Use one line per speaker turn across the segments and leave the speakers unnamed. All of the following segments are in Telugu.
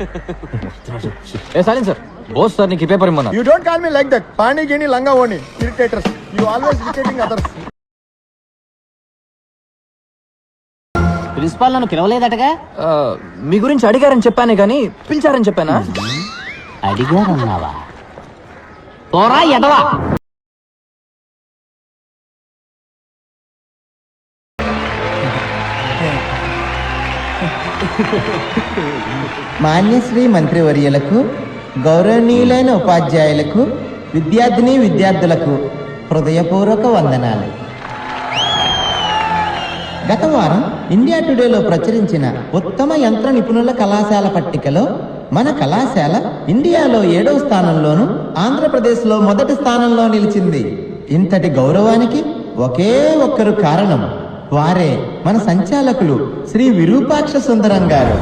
ఏ సారీ సార్ బోస్ సార్ నీకు ఈ paper ఇమ్మన్నా
you don't call me like that Pani గిని లంగా ఓని irritators you always irritating others
principal నన్ను పిలవలేదటగా?
ఆ, మీ గురించి అడిగారని చెప్పానే కానీ పిలిచారని చెప్పానా?
అడిగారన్నావా? పోరా ఎదవా!
మాన్యశ్రీ మంత్రివర్యులకు గౌరవనీయులైన ఉపాధ్యాయులకు విద్యార్థిని విద్యార్థులకు హృదయపూర్వక వందనాలు. గత వారం ఇండియా టుడేలో ప్రచురించిన ఉత్తమ యంత్ర నిపుణుల కళాశాల పట్టికలో మన కళాశాల ఇండియాలో ఏడవ స్థానంలోను ఆంధ్రప్రదేశ్లో మొదటి స్థానంలో నిలిచింది. ఇంతటి గౌరవానికి ఒకే ఒక్కరు కారణం వారే మన సంచాలకులు శ్రీ విరూపాక్ష సుందరం గారు.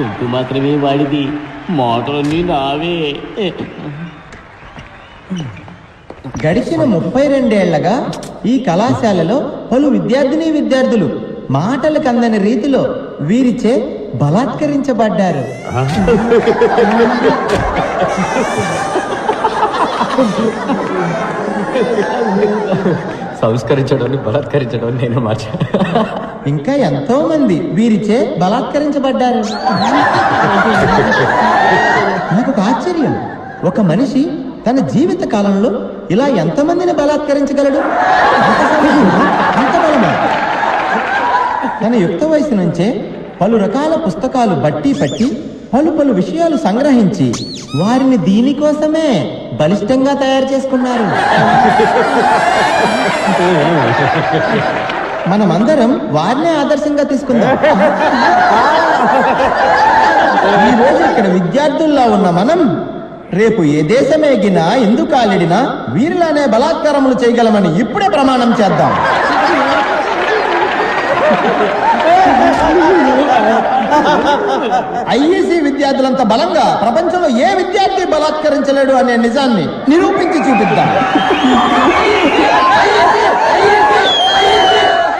గొంతు మాత్రమే వాడిది. మోటార్ని నావే.
గడిచిన ముప్పై రెండేళ్ళగా ఈ కళాశాలలో పలు విద్యార్థిని విద్యార్థులు మాటలకు అందని రీతిలో వీరిచే బలాత్కరించబడ్డారు.
సంస్కరించడం బలాత్కరించడం నేను మార్చా.
ఇంకా ఎంతో మంది వీరిచే బలాత్కరించబడ్డారు. నాకు ఒక ఆశ్చర్యం. ఒక మనిషి తన జీవిత కాలంలో ఇలా ఎంతమందిని బలాత్కరించగలడు? తన యుక్త వయసు నుంచే పలు రకాల పుస్తకాలు బట్టి పట్టి పలు పలు విషయాలు సంగ్రహించి వారిని దీనికోసమే బలిష్టంగా తయారు చేసుకున్నారు. మనమందరం వారినే ఆదర్శంగా తీసుకుందాం. ఈ రోజు ఇక్కడ విద్యార్థుల్లో ఉన్న మనం రేపు ఏ దేశమేగినా ఎందుకు కాలిడినా వీరిలానే బలాత్కారములు చేయగలమని ఇప్పుడే ప్రమాణం చేద్దాం. ఐఏసీ విద్యార్థులంత బలంగా ప్రపంచంలో ఏ విద్యార్థి బలాత్కరించలేడు అనే నిజాన్ని నిరూపించి చూపిద్దాం.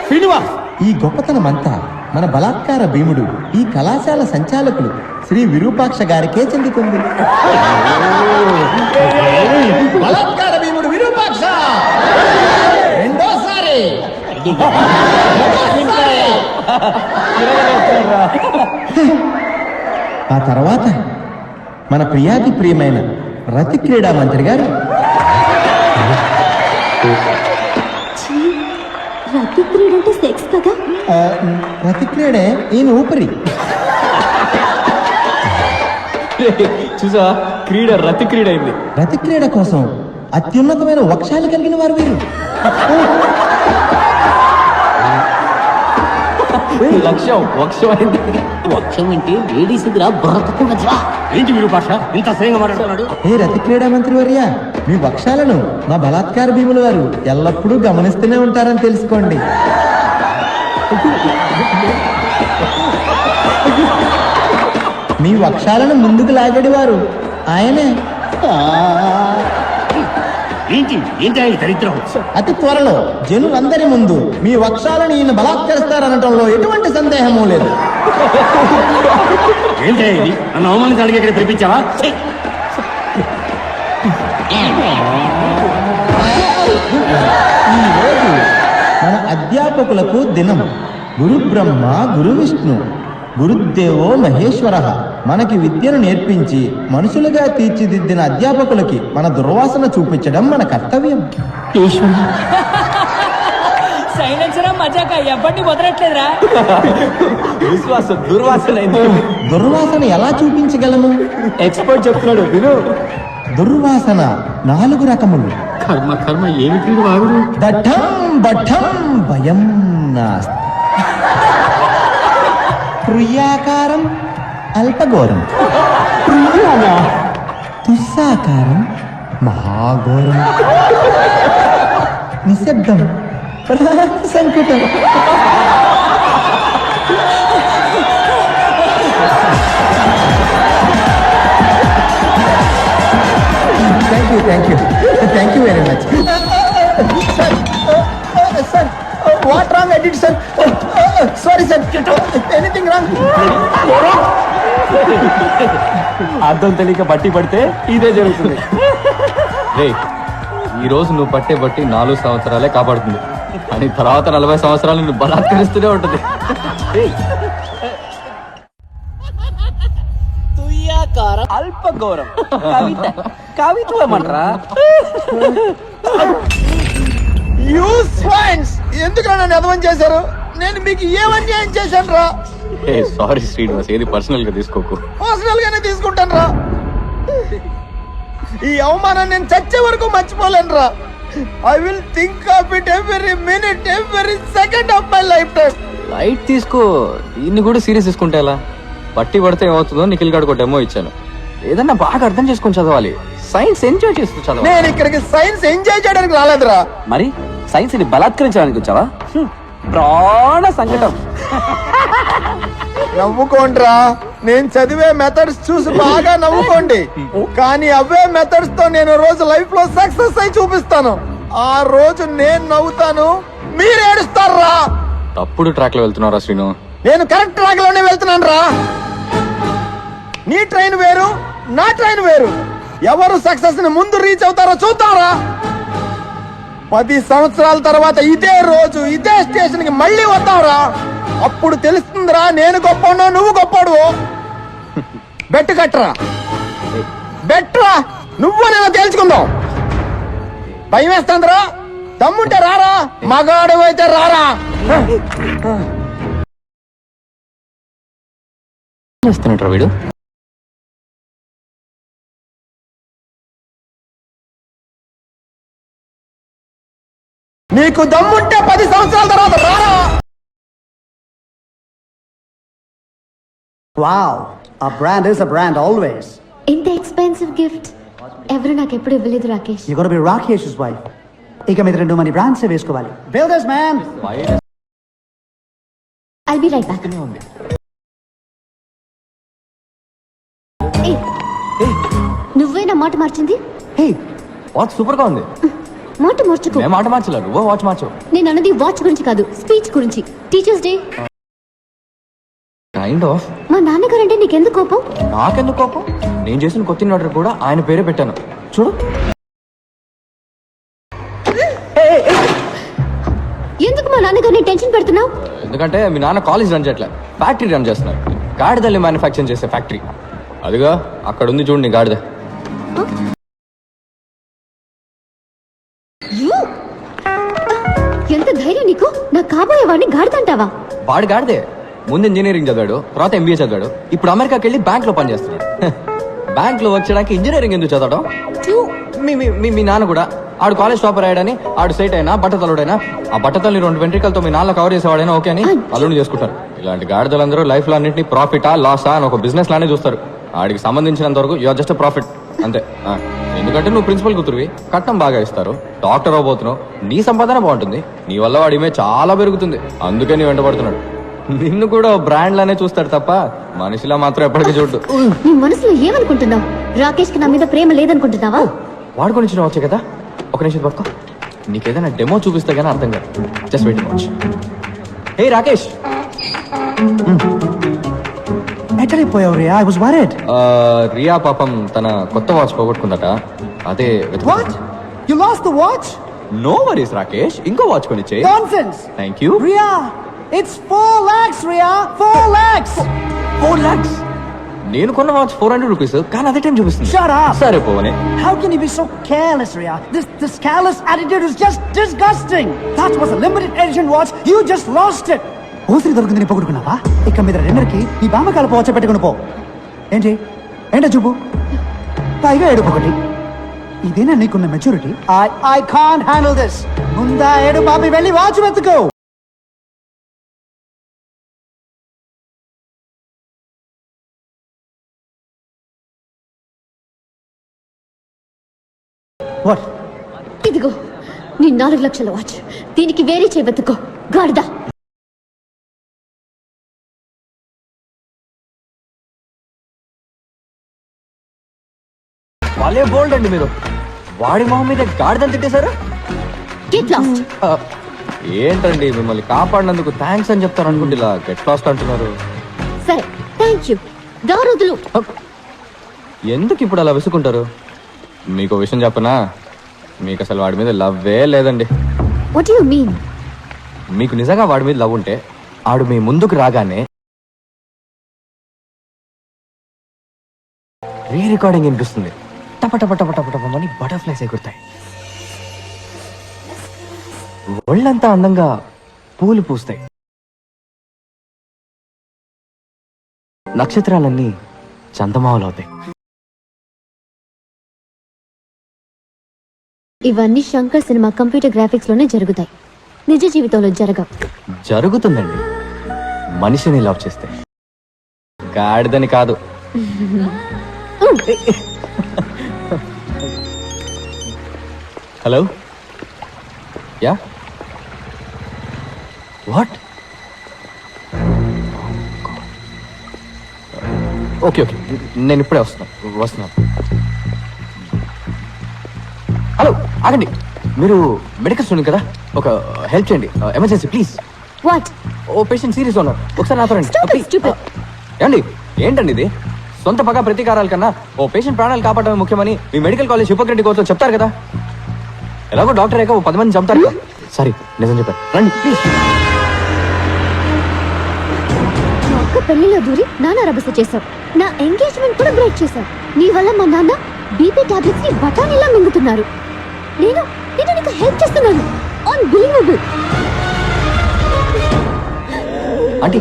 శ్రీనివాస్
ఈ గొప్పతనమంతా మన బలాత్కార భీముడు ఈ కళాశాల సంచాలకులు శ్రీ విరూపాక్ష గారికే చెందుతుంది. బలాత్కార భీముడు విరూపాక్ష! రెండోసారి! ఆ తర్వాత మన ప్రియాతి ప్రియమైన రతి క్రీడా మంత్రి గారు.
రతి క్రీడ అంటే సెక్స్ కదా?
ఆ, రతి క్రీడే ఈయన ఊపిరి.
చూసా క్రీడ రతి క్రీడ అయింది.
రతి క్రీడ కోసం అత్యున్నతమైన వక్షాలు కలిగిన వారు వీరు.
లక్ష్యం వక్షం అయింది
వక్షం అంటే లేడీస్ దగ్గర బ్రతకుండా ఏంటి మీరు భాష? ఇంత స్వయంగా మాట్లాడుతున్నాడు.
ఏ రతి క్రీడా మంత్రి వర్య మీ వక్షాలను మా బలాత్కార భీముల వారు ఎల్లప్పుడూ గమనిస్తూనే ఉంటారని తెలుసుకోండి. మీ వక్షాలను ముందుకు లాగడి వారు ఆయనే
ఏంటి ఏంటి ఆయన దరిద్రం?
అతి త్వరలో జనులందరి ముందు మీ వక్షాలను ఈయన బలాత్కరిస్తారనటంలో ఎటువంటి సందేహము లేదు.
ఏంటి ఇది? నన్ను అవమానించడానికి ఇక్కడ పిలిపించావా? ఛీ!
ఈ రోజు మన అధ్యాపకులకు దినం. గురు బ్రహ్మ గురు విష్ణు గురుదేవో మహేశ్వర. మనకి విద్యను నేర్పించి మనుషులుగా తీర్చిదిద్దిన అధ్యాపకులకి మన దుర్వాసన చూపించడం మన కర్తవ్యం.
సైలెన్సరా మజాక? ఎవరిని వదలట్లేదురా.
విశ్వాసం దుర్వాసన
దుర్వాసన ఎలా చూపించగలము
ఎక్స్పర్ట్ చెప్తున్నాడు విను.
దుర్వాసన నాలుగు రకములు.
కర్మ కర్మ ఏమిటి
బఠం భయం నాస్తి. ప్రియాకారం అల్పఘోరం తుస్సాకారం మహాఘోరం నిశ్శబ్దం సంకటం thank you thank you thank you very much sir what wrong did sir
sorry sir anything wrong
అర్థం తెలియక బట్టి పడితే ఇదే జరుగుతుంది. రే ఈ రోజు నువ్వు పట్టే బట్టి నాలుగు సంవత్సరాలే కాపాడుతుంది. అని తర్వాత నలభై సంవత్సరాలు నువ్వు బలాత్కరిస్తూనే ఉంటుంది. రేయ్,
అల్ప గౌరవం కవిత. కవిత్వం అంటారా
యూ స్వైన్స్ ఎందుకు నన్ను అధవం చేశారు? నేను మీకు ఏం అన్యాయం చేశాను రా?
ఏ సారీ శ్రీనివాస్ ఏది పర్సనల్గా తీసుకోకు.
పర్సనల్ గానే తీసుకుంటాను రా. ఈ అవమానం నేను చచ్చే వరకు మర్చిపోలేను రా. I will think of it every minute every second of my life time
light తీసుకో దీన్ని కూడా సీరియస్ తీసుకుంటే ఎలా? పట్టి పడితే ఏమవుతుందో నిఖిల్ గడ్ ఒక డెమో ఇచ్చాను. ఏదన్నా బాగా అర్థం చేసుకొని చదవాలి. సైన్స్ ఎంజాయ్ చేస్తూ చదవాలి.
నేను ఇక్కడికి సైన్స్ ఎంజాయ్ చేయడానికి రాలేదురా.
మరి? సైన్స్ని బలాత్కరించడానికి వచ్చావా. ప్రాణ సంకటం
నవ్వుకోండిరా. నేను చదివే మెథడ్స్ చూసి బాగా నవ్వుకోండి. కానీ అవే మెథడ్స్తో నేను రోజు లైఫ్లో సక్సెస్ అయి చూపిస్తాను. ఆ రోజు నేను నవ్వుతాను మీరు ఏడుస్తారా
తప్పుడు ట్రాక్లో వెళ్తున్నారా శ్రీను.
నేను కరెక్ట్ ట్రాక్లోనే వెళ్తున్నాను రా నీ ట్రైన్ వేరు నా ట్రైన్ వేరు. ఎవరు సక్సెస్ని ముందు రీచ్ అవుతారో చూద్దాంరా. పది సంవత్సరాల తర్వాత ఇదే రోజు ఇదే స్టేషన్కి మళ్ళీ వద్దాంరా. అప్పుడు తెలుస్తుందిరా నేను గొప్పనో నువ్వు గొప్పడు బెట్ కట్టరా. బెట్రా నువ్వు నేను తేల్చుకుందాం. భయం వేస్తుందిరా. దమ్ముంటే రారా. మగాడు అయితే రారా.
వీడు?
నీకు దమ్ముంటే పది సంవత్సరాల తర్వాత రారా?
Wow, a brand is a brand always.
ఇంత ఎక్స్పెన్సివ్ గిఫ్ట్ ఎవరు నాకు ఎప్పుడు ఇవ్వలేదు Rakesh.
You're gonna be Rakesh's wife. ఇక మీద రెండు మంది బ్రాండ్స్ వేసుకోవాలి? Builders man
I be right back నువ్వే నా మాట మార్చింది?
హే వాచ్ సూపర్గా ఉంది
మాట మార్చుకో.
మేము మాట మార్చలేదు నువ్వు వాచ్ మార్చు.
నేను అన్నది వాచ్ గురించి కాదు స్పీచ్ గురించి. టీచర్స్ డే
కైండ్ ఆఫ్
మా నాన్నగారు అంటే నీకెందుకు కోపం?
నాకెందుకు కోపం? నేను చేసిన కొత్త ఆర్డర్ కూడా ఆయన పేరే పెట్టాను. చూడు.
ఎందుకు మా నాన్నగారిని టెన్షన్ పెడుతున్నావు?
ఎందుకంటే మీ నాన్న కాలేజ్ రన్ చేయట్లే. ఫ్యాక్టరీ రన్ చేస్తున్నారు. గాడిదల్ని మ్యానుఫ్యాక్చర్ చేసే ఫ్యాక్టరీ అదిగా అక్కడ ఉంది చూడండి గాడిద.
వాడిని గాడుతంటావా
వాడు గాడిదే. ముందు ఇంజనీరింగ్ చదివాడు తర్వాత ఎంబీఏ చదివాడు. ఇప్పుడు అమెరికాకి వెళ్ళి బ్యాంక్లో పనిచేస్తున్నాడు. బ్యాంక్లో వచ్చడానికి ఇంజనీరింగ్ ఎందుకు చదవడం? మీ మీ- మీ మీ నాన్న కూడా. ఆడు కాలేజ్ టాపర్ అయ్యాడని ఆడు సైట్ అయినా బట్టతలుడైనా ఆ బట్టతల్ని రెండు వెంట్రికలతో మీ నాన్న కవర్ చేసేవాడైనా ఓకే అని అల్లుని చేసుకుంటారు. ఇలాంటి గాడిదలందరూ లైఫ్లో అన్నింటినీ ప్రాఫిటా లాసా అని ఒక బిజినెస్ లానే చూస్తారు. ఆడికి సంబంధించినంత వరకు యువర్ జస్ట్ ప్రాఫిట్. అంతే. ఆ. ఎందుకంటే నువ్వు ప్రిన్సిపల్ కూతురువి. కట్నం బాగా ఇస్తారు. డాక్టర్ అవబోతున్నావు నీ సంపాదన బాగుంటుంది. నీ వల్ల వాడి ఇమేజ్ చాలా పెరుగుతుంది. అందుకే నీ వెంటబడుతున్నాడు నిన్ను కూడా బ్రాండ్ లానే చూస్తాడు తప్ప మనిషిలా మాత్రం ఎప్పటికీ చూడు
నీ మనసులో ఏమనుకుంటున్నావు? రాకేష్కి నా మీద ప్రేమ లేదనుకుంటున్నావా?
వాడు గురించి వచ్చే కదా? ఒక నిమిషం పట్టుకో నీకేదైనా డెమో చూపిస్తే కానీ అర్థం కాదు. Just wait watch hey Rakesh.
ఎక్కడిపోయావు Riya I was worried
Riya పాపం తన కొత్త వాచ్ పోగొట్టుకుందట అదే
what you lost the watch
no worries Rakesh ఇంకో watch కొనిచ్చే
nonsense
thank you
Riya it's 4 lakhs Riya 4 lakhs
four lakhs నేను కొన్న వాచ్ ఫోర్ హండ్రెడ్ రూపీస్ కానీ అదే టైం చూపిస్తుంది. సరే పోవనే
How can you be so careless, Ria? This this careless attitude is just disgusting. That was a limited edition watch. You just lost it. ఊసిరి దొరికిందని పొగుడుకున్నావా? ఇక మీద రెండరికి ఈ బామకాల పోవచ్చ పెట్టుకుని పో. ఏంటి? ఏంటో చూపు? పైగా ఏడుపు ఒకటి. ఇదేనా నీకున్న maturity? I I can handle this. ముందా ఏడు బాబి వెళ్ళి వాచ్ వెతుకో. వాట్
ఇదిగో నీ నాలుగు లక్షల వాచ్. దీనికి వేరే చేయబెత్తుకో గాడిదా.
వాళ్ళే బోల్డ్ అండి మీరు. వాడి మొహం మీద గాడిదని తిట్టేశారు?
గెట్ లాస్ట్
ఏంటండి మిమ్మల్ని కాపాడినందుకు థ్యాంక్స్ అని చెప్తారు అనుకుంటే ఇలా గెట్ లాస్ట్ అంటున్నారు?
సరే థ్యాంక్ యూ దారుదులు.
ఎందుకు ఇప్పుడు అలా విసుకుంటారు? మీకు విషయం చెప్పనా? మీకు అసలు వాడి మీద లవ్వే లేదండి.
వాట్ యు మీన్
మీకు నిజంగా వాడి మీద లవ్ ఉంటే ఆడు మీ ముందుకు రాగానే రీ రికార్డింగ్ వినిపిస్తుంది. టప టప టప టప బటర్ఫ్లైస్ ఎగురుతాయి ఒళ్ళంతా అందంగా పూలు పూస్తాయి నక్షత్రాలన్నీ చందమావలవుతాయి
ఇవన్నీ శంకర్ సినిమా కంప్యూటర్ గ్రాఫిక్స్లోనే జరుగుతాయి నిజ జీవితంలో జరగవు
జరుగుతుందండి మనిషిని లవ్ చేస్తే గాడిదని కాదు hello yeah what okay okay నేను ఇప్పుడే వస్తున్నాను వస్తున్నాను హలో ఆగండి. మీరు మెడికల్ స్టూడెంట్ కదా? ఒక హెల్ప్ చేయండి. Emergency please
what
oh patient serious ఉన్నారు. ఒకసారి నాతో రండి. Please.
stupid.
ఏమండి? ఏంటండి ఇది? సొంత పగ ప్రతీకారాల కన్నా ఓ పేషెంట్ ప్రాణాలు కాపాడమే ముఖ్యమని మీ మెడికల్ కాలేజ్ హిపోక్రటిక్ కోర్సులో చెప్తారు కదా? ఎలాగో డాక్టర్ ఓ పది మంది చంపుతారు సారీ నిజం చెప్పారు రండి ప్లీజ్
నా అక్క పెళ్ళిలో దూరి నాన్న రభస చేశావు. నా ఎంగేజ్మెంట్ కూడా బ్రేక్ చేశావు. నీ వల్ల మా నాన్న బీపీ టాబ్లెట్స్ని బఠానీలా మింగుతున్నారు. నేను నేను నీకు హెల్ప్ చేస్తున్నాను. ఆన్ బిలీవబుల్
ఆంటీ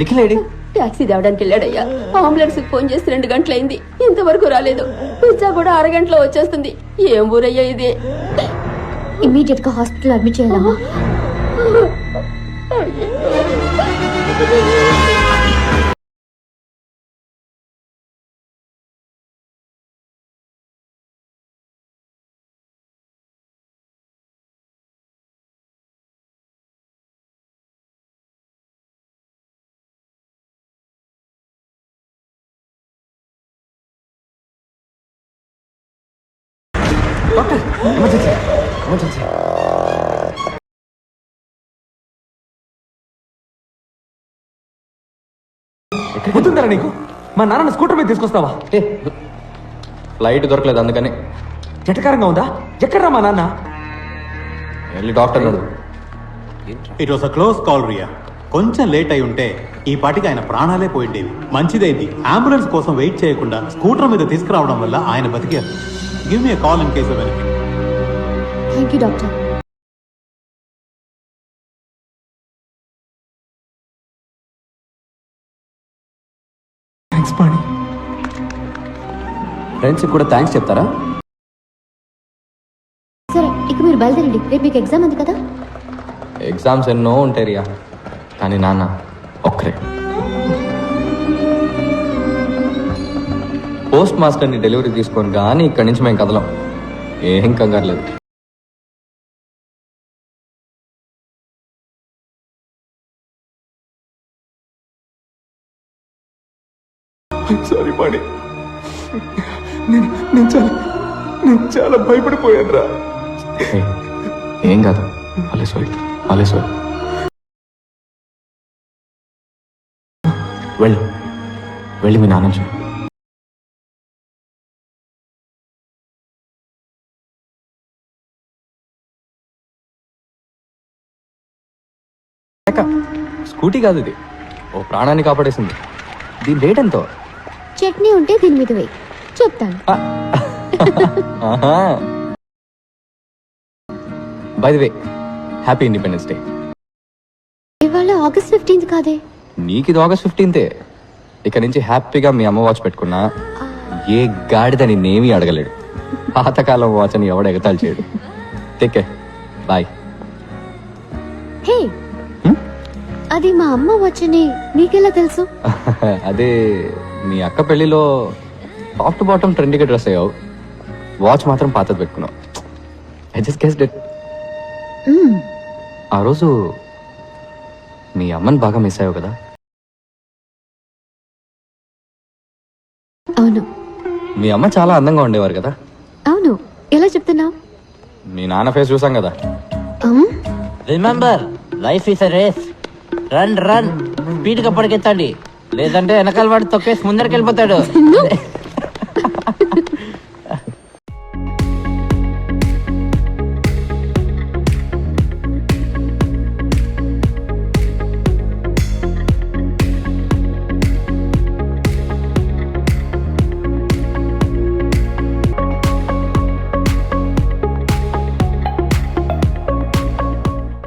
నిఖిల్ ఏడి?
టాక్సీ తేవడానికి వెళ్ళాడయ్యా. అంబులెన్స్ ఫోన్ చేసి రెండు గంటలైంది. ఇంతవరకు రాలేదు. పిజ్జా కూడా అరగంటలో వచ్చేస్తుంది. ఏం ఊరయ్యా ఇది?
ఇమీడియట్గా హాస్పిటల్ అడ్మిట్ చేయాలమ్మా.
Doctor emergency emergency.
గుర్తుంటారా నీకు? మా నాన్న స్కూటర్ మీద తీసుకొస్తావా?
ఏ ఫ్లైట్ దొరకలేదు అందుకని.
జటకారంగా ఉందా? ఎక్కడ్రా మా నాన్న?
వెళ్ళి doctor
it was a close call Riya కొంచెం లేట్ అయి ఉంటే ఈ పాటికి ఆయన ప్రాణాలే పోయిండేవి. మంచిదైంది. అంబులెన్స్ కోసం వెయిట్ చేయకుండా స్కూటర్ మీద తీసుకురావడం వల్ల ఆయన బతికారు. Give me call in case of anything
thank you doctor
thanks Pani
ఫ్రెండ్స్కి కూడా థ్యాంక్స్ చెప్తారా?
సరే ఇక మీరు బయలుదేరండి. రేపు మీకు ఎగ్జామ్ ఉంది కదా?
ఎగ్జామ్స్ ఎన్నో ఉంటాయి రియా. కానీ నాన్న ఒక్కరే. పోస్ట్ మాస్టర్ని డెలివరీ తీసుకొని కానీ ఇక్కడి నుంచి మేము కదలం. ఏం కంగారు లేదు.
సారీ పాణి నేను నేను చాలా నేను చాలా భయపడిపోయాను రా
ఏం కాదు. అలే సారీ అలే సారీ వెళ్ళు. వెళ్ళి మీ నాన్న చూడు. అక్క, స్కూటీ కాదు ఇది. ఓ ప్రాణాన్ని కాపాడేసింది. దీని రేట్ ఎంతో?
చట్నీ ఉంటే దీని మీద వేయి చెప్తాను.
By the way happy independence day
ఇవాళ ఆగస్ట్ ఫిఫ్టీన్త్ కాదే?
నీకు ఇది ఆగస్ట్ ఫిఫ్టీన్తే ఇక నుంచి హ్యాపీగా మీ అమ్మ వాచ్ పెట్టుకున్నా ఏ గాడిద నేనేమీ అడగలేడు. పాతకాలం వాచ్ అని ఎవడు ఎగతాలు చేయడు. టేకే బాయ్
హే అది మా అమ్మ వచ్చని నీకెలా తెలుసు?
అదే మీ అక్క పెళ్ళిలో టాప్ టు బాటమ్ ట్రెండీగా డ్రెస్ అయ్యావు. వాచ్ మాత్రం పాతది పెట్టుకున్నావు. I just guess that
hmm.
ఆ రోజు మీ అమ్మని బాగా మిస్ అయ్యావు కదా?
అవును.
మీ అమ్మ చాలా అందంగా ఉండేవారు కదా?
అవును. ఎలా చెప్తున్నావు?
మీ నాన్న ఫేస్ చూసాం కదా?
Remember life is a race run run స్పీడ్గా పరిగెత్తండి లేదంటే వెనకాల వాడు తొక్కేసి ముందరికి వెళ్ళిపోతాడు